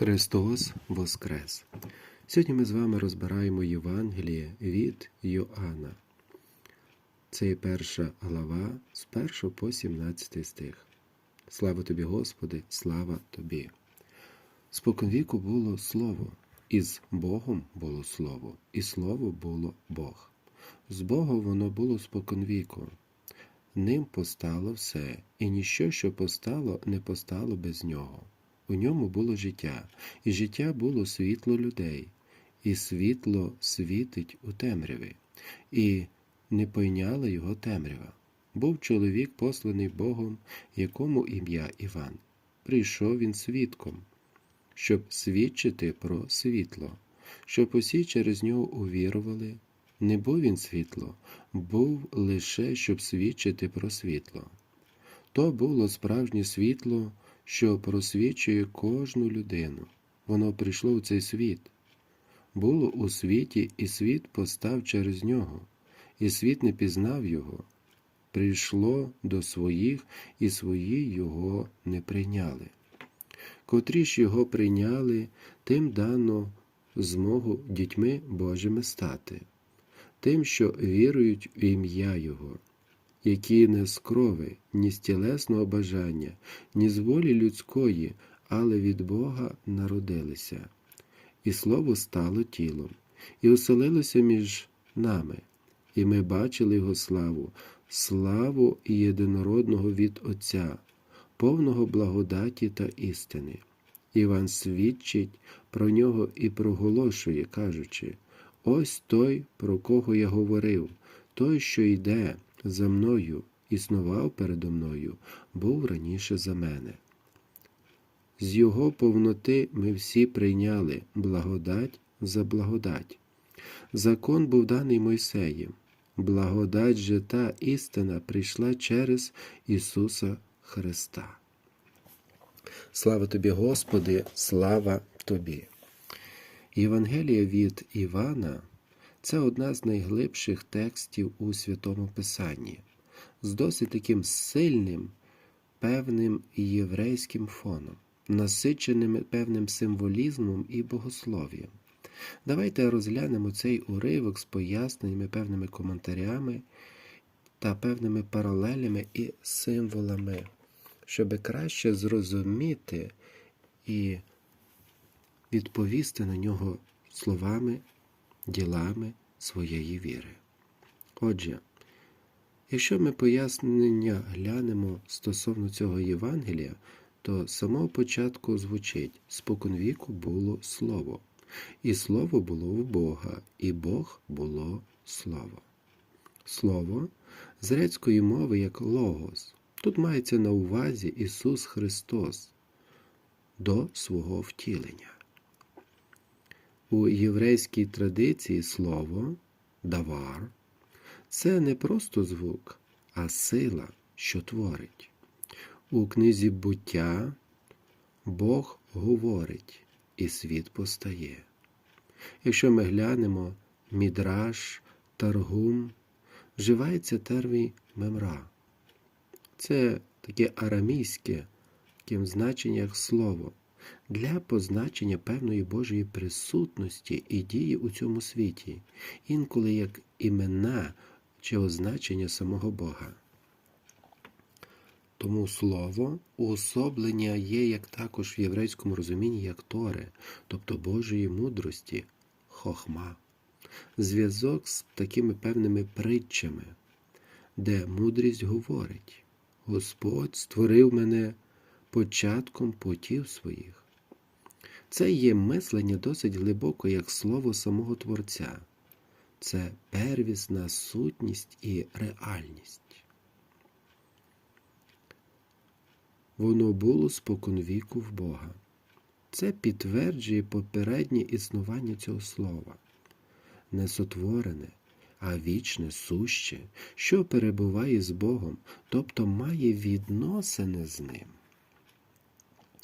Христос Воскрес! Сьогодні ми з вами розбираємо Євангеліє від Йоанна. Це є перша глава з 1 по 17 стих. Слава тобі, Господи, слава тобі! Споконвіку було Слово, і з Богом було Слово, і Слово було Бог. З Богом воно було споконвіку. Ним постало все, і ніщо, що постало, не постало без нього. У ньому було життя, і життя було світло людей, і світло світить у темряві, і не пойняла його темрява. Був чоловік, посланий Богом, якому ім'я Іван. Прийшов він свідком, щоб свідчити про світло, щоб усі через нього увірували. Не був він світло, був лише, щоб свідчити про світло. То було справжнє світло, що просвічує кожну людину. Воно прийшло у цей світ. Було у світі, і світ постав через нього, і світ не пізнав його. Прийшло до своїх, і свої його не прийняли. Котрі ж його прийняли, тим дано змогу дітьми Божими стати, тим, що вірують в ім'я Його які не з крови, ні з тілесного бажання, ні з волі людської, але від Бога народилися. І Слово стало тілом, і оселилося між нами, і ми бачили Його славу, славу єдинородного від Отця, повного благодаті та істини. Іван свідчить про нього і проголошує, кажучи: Ось той, про кого я говорив, той, що йде за мною, існував передо мною, був раніше за мене. З його повноти ми всі прийняли благодать за благодать. Закон був даний Мойсеєм, благодать же та істина прийшла через Ісуса Христа. Слава тобі, Господи, слава тобі! Євангелія від Івана це одна з найглибших текстів у Святому Писанні, з досить таким сильним, певним єврейським фоном, насиченим певним символізмом і богослов'ям. Давайте розглянемо цей уривок з поясненнями, певними коментарями та певними паралелями і символами, щоб краще зрозуміти і відповісти на нього словами ділами своєї віри. Отже, якщо ми пояснення глянемо стосовно цього Євангелія, то з самого початку звучить споконвіку було Слово, і Слово було в Бога, і Бог було Слово. Слово з грецької мови як логос. Тут мається на увазі Ісус Христос до свого втілення. У єврейській традиції слово давар це не просто звук, а сила, що творить. У книзі буття Бог говорить і світ постає. Якщо ми глянемо мідраш, таргум, вживається термін мемра. Це таке арамійське, таким значеннях слово для позначення певної Божої присутності і дії у цьому світі, інколи як імена чи означення самого Бога. Тому слово уособлення є як також в єврейському розумінні як Торе, тобто Божої мудрості, хохма, зв'язок з такими певними притчами, де мудрість говорить: Господь створив мене початком путів своїх. Це є мислення досить глибоко, як слово самого Творця, це первісна сутність і реальність. Воно було споконвіку в Бога. Це підтверджує попереднє існування цього слова, не сотворене, а вічне, суще, що перебуває з Богом, тобто має відносини з Ним.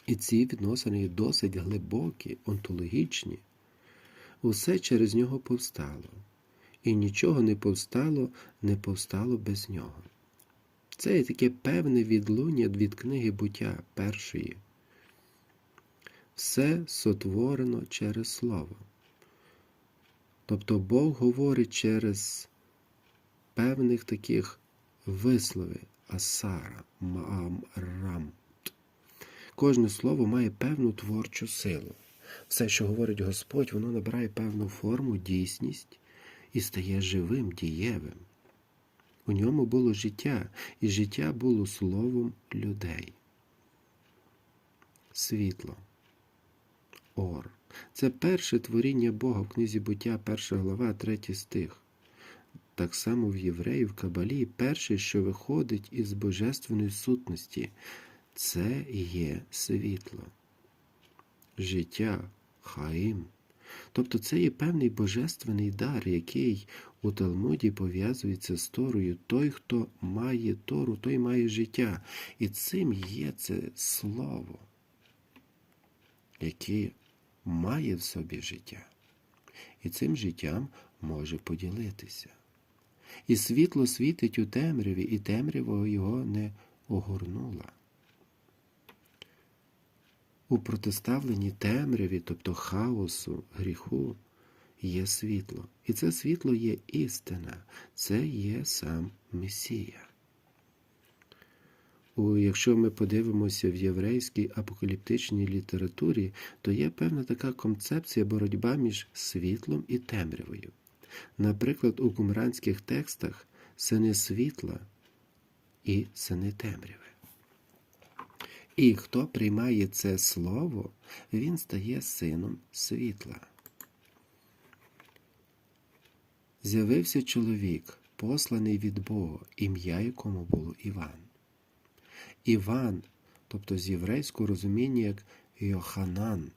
І ці відносини досить глибокі, онтологічні. Усе через нього повстало, і нічого не повстало, не повстало без нього. Це є таке певне відлуння від книги буття першої. все сотворено через Слово. Тобто Бог говорить через певних таких вислови асара, маам, рам. Кожне слово має певну творчу силу. Все, що говорить Господь, воно набирає певну форму, дійсність і стає живим, дієвим. У ньому було життя, і життя було словом людей. Світло. Ор. Це перше творіння Бога в книзі буття, перша глава, третій стих. Так само в євреїв в Кабалі перше, що виходить із божественної сутності, це є світло, життя, хаїм. Тобто це є певний божественний дар, який у Талмуді пов'язується з Торою. Той, хто має Тору, той має життя. І цим є це слово, яке має в собі життя. І цим життям може поділитися. І світло світить у темряві, і темрява його не огорнула. У протиставленні темряві, тобто хаосу, гріху, є світло. І це світло є істина, це є сам Месія. У, Якщо ми подивимося в єврейській апокаліптичній літературі, то є певна така концепція боротьба між світлом і темрявою. Наприклад, у кумранських текстах сини світла і сини темряви. І хто приймає це слово, він стає сином світла. З'явився чоловік, посланий від Бога, ім'я якому було Іван. Іван, тобто з єврейського розуміння як Йоханан,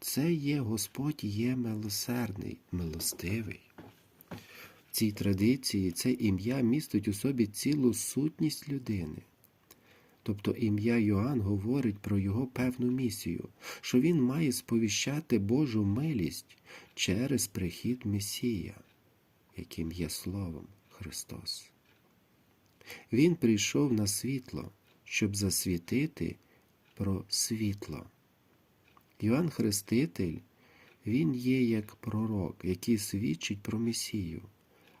це є Господь є милосердний, милостивий. В цій традиції це ім'я містить у собі цілу сутність людини. Тобто ім'я Йоанн говорить про його певну місію, що він має сповіщати Божу милість через прихід Месія, яким є Словом Христос. Він прийшов на світло, щоб засвітити про світло. Йоанн Хреститель, він є як пророк, який свідчить про Месію,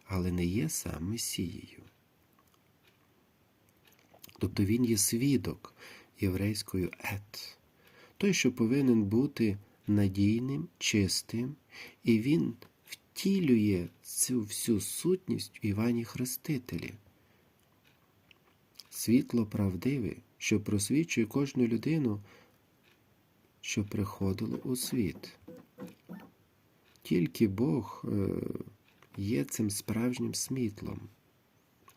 але не є сам Месією. Тобто він є свідок єврейською ет, той, що повинен бути надійним, чистим, і він втілює цю всю сутність в Івані Хрестителі. Світло правдиве, що просвічує кожну людину, що приходило у світ. Тільки Бог е, є цим справжнім світлом,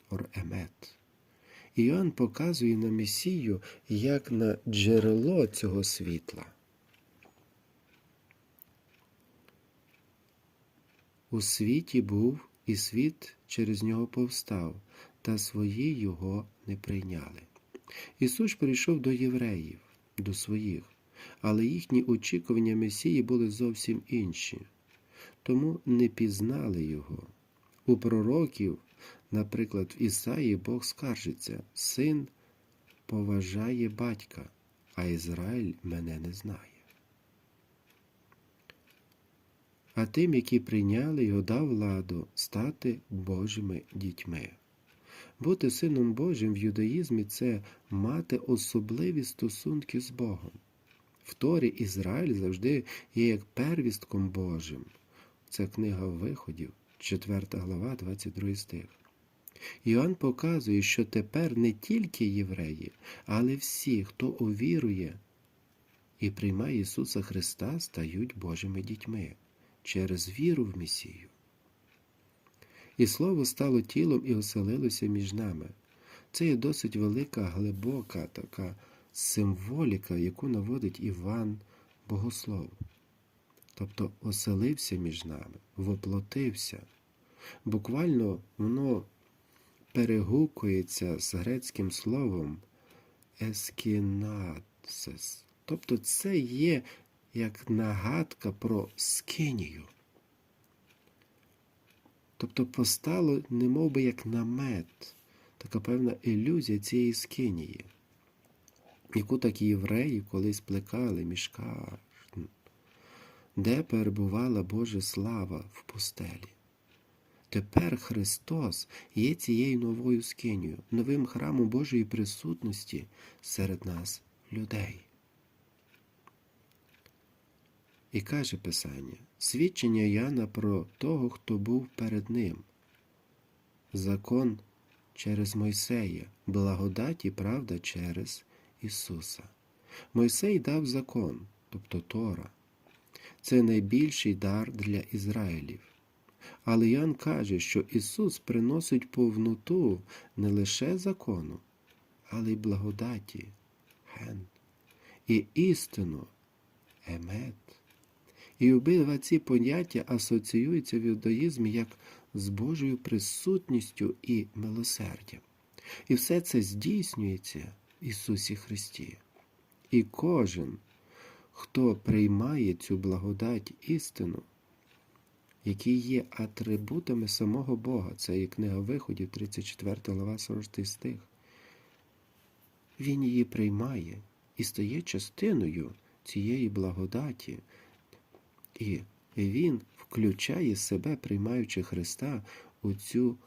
ор-емет. Іоанн показує на Месію як на джерело цього світла. У світі був, і світ через нього повстав, та свої його не прийняли. Ісус прийшов до євреїв, до своїх, але їхні очікування Месії були зовсім інші, тому не пізнали Його. У пророків Наприклад, в Ісаї Бог скаржиться, син поважає батька, а Ізраїль мене не знає. А тим, які прийняли його, дав владу стати Божими дітьми. Бути сином Божим в юдаїзмі це мати особливі стосунки з Богом. В Торі Ізраїль завжди є як первістком Божим. Це книга Виходів, 4 глава, 22 стих. Іоанн показує, що тепер не тільки євреї, але всі, хто увірує і приймає Ісуса Христа, стають Божими дітьми через віру в Месію. І Слово стало тілом і оселилося між нами. Це є досить велика, глибока така символіка, яку наводить Іван Богослов. Тобто оселився між нами, воплотився. Буквально воно перегукується з грецьким словом ескінатсес. Тобто це є як нагадка про скинію. Тобто постало немов би як намет, така певна ілюзія цієї скинії, яку так євреї колись плекали мішкаш, де перебувала Божа слава в пустелі. Тепер Христос є цією новою скинею, новим храмом Божої присутності серед нас, людей. І каже Писання, свідчення Яна про того, хто був перед ним. Закон через Мойсея, благодать і правда через Ісуса. Мойсей дав закон, тобто Тора. Це найбільший дар для Ізраїлів. Але Ян каже, що Ісус приносить повноту не лише закону, але й благодаті, ген, і істину, емет. І обидва ці поняття асоціюються в юдаїзмі як з Божою присутністю і милосердям. І все це здійснюється в Ісусі Христі. І кожен, хто приймає цю благодать істину, які є атрибутами самого Бога, це є книга Виходів, 34 глава, 40 стих, він її приймає і стає частиною цієї благодаті, і він включає себе, приймаючи Христа, у цю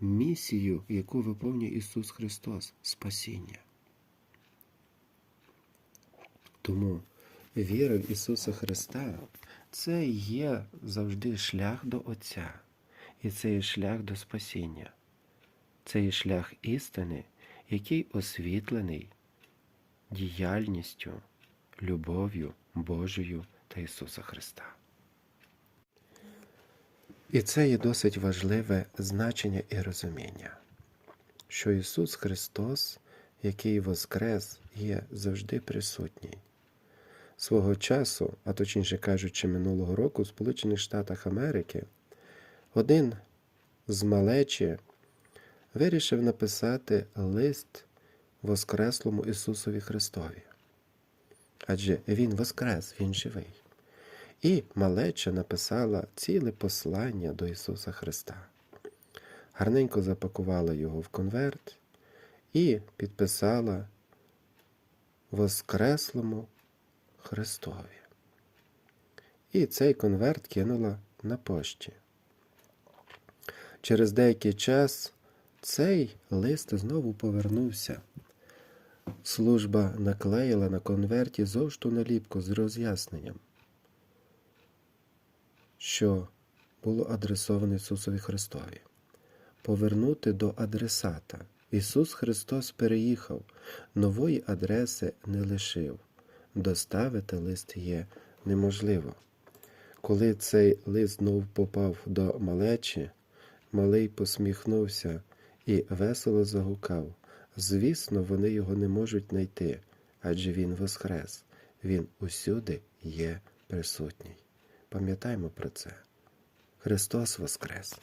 місію, яку виповнює Ісус Христос спасіння. Тому віра в Ісуса Христа це є завжди шлях до Отця, і це є шлях до спасіння. Це є шлях істини, який освітлений діяльністю, любов'ю Божою та Ісуса Христа. І це є досить важливе значення і розуміння, що Ісус Христос, який Воскрес, є завжди присутній. Свого часу, а точніше кажучи, минулого року, в Сполучених Штатах Америки, один з малечі вирішив написати лист Воскреслому Ісусові Христові. Адже Він Воскрес, Він живий. І малеча написала ціле послання до Ісуса Христа. Гарненько запакувала його в конверт і підписала Воскреслому Христові. І цей конверт кинула на пошті. Через деякий час цей лист знову повернувся. Служба наклеїла на конверті зовшту наліпку з роз'ясненням, що було адресоване Ісусові Христові. Повернути до адресата. Ісус Христос переїхав, нової адреси не лишив. Доставити лист є неможливо. Коли цей лист знов попав до малечі, малий посміхнувся і весело загукав. Звісно, вони його не можуть знайти, адже Він воскрес, Він усюди є присутній. Пам'ятаймо про це. Христос Воскрес!